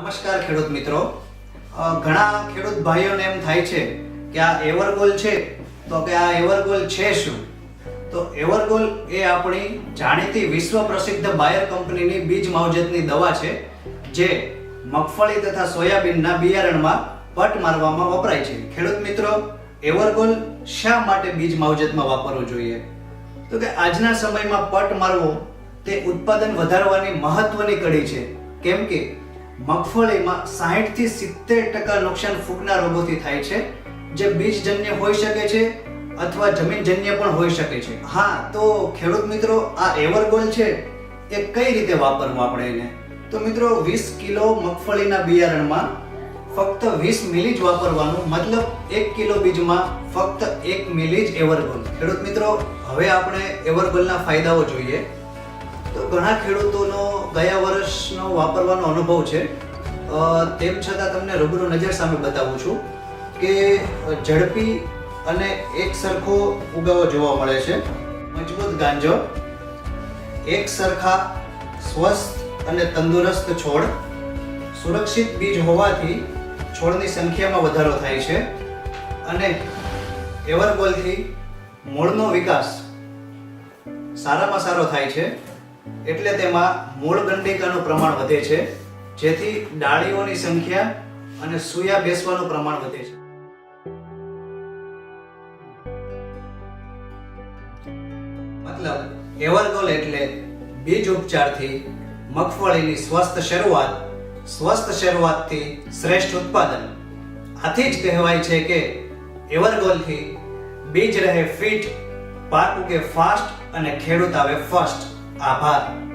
નમસ્કાર ખેડૂત મિત્રો. ઘણા ખેડૂત ભાઈઓને એમ થાય છે કે આ એવરગોલ છે, તો કે આ એવરગોલ છે શું? તો એવરગોલ એ આપણી જાણીતી વિશ્વ પ્રસિદ્ધ બાયર કંપનીની બીજ માવજતની દવા છે, જે મગફળી તથા સોયાબીનના બિયારણમાં પટ મારવામાં વપરાય છે. ખેડૂત મિત્રો, એવરગોલ શા માટે બીજ માવજતમાં વાપરવું જોઈએ? તો કે આજના સમયમાં પટ મારવો તે ઉત્પાદન વધારવાની મહત્વની કડી છે. કેમ કે મગફળીમાં 60 થી સિત્તેર ટકા નુકસાન ફૂગના રોગોથી થાય છે, જે બીજજન્ય હોઈ શકે છે અથવા જમીનજન્ય પણ હોઈ શકે છે. હા, તો ખેડૂત મિત્રો, આ એવરગોલ છે, એ કઈ રીતે વાપરવું આપણે એને? તો મિત્રો, વીસ કિલો મગફળીના બિયારણમાં ફક્ત વીસ મિલી જ વાપરવાનું, મતલબ એક કિલો બીજમાં ફક્ત એક મિલી જ એવરગોલ ખેડૂત મિત્રો, હવે આપણે એવરગોલના ફાયદાઓ જોઈએ. તો ઘણા ખેડૂતોનો ગયા વર્ષનો વાપરવાનો અનુભવ છે. તેમ છતાં તમને રૂબરૂ નજર સામે બતાવું છું કે ઝડપી અને એક સરખો ઉગાવો જોવા મળે છે. મજબૂત ગાંજો, એક સરખા સ્વસ્થ અને તંદુરસ્ત છોડ, સુરક્ષિત બીજ હોવાથી છોડની સંખ્યામાં વધારો થાય છે અને એવરગોલથી મૂળનો વિકાસ સારામાં સારો થાય છે. એટલે તેમાં મૂળ ગંડિકાનું પ્રમાણ વધે છે, જેથી ડાળીઓની સંખ્યા અને સુયા બેસવાનું પ્રમાણ વધે છે. મતલબ, એવરગોલ એટલે બીજ ઉપચારથી મગફળીની સ્વસ્થ શરૂઆત, સ્વસ્થ શરૂઆતથી શ્રેષ્ઠ ઉત્પાદન. આથી જ કહેવાય છે કે એવરગોલથી બીજ રહે ફિટ, પાક ઉગે ફાસ્ટ અને ખેડૂત આવે ફર્સ્ટ Ah, apa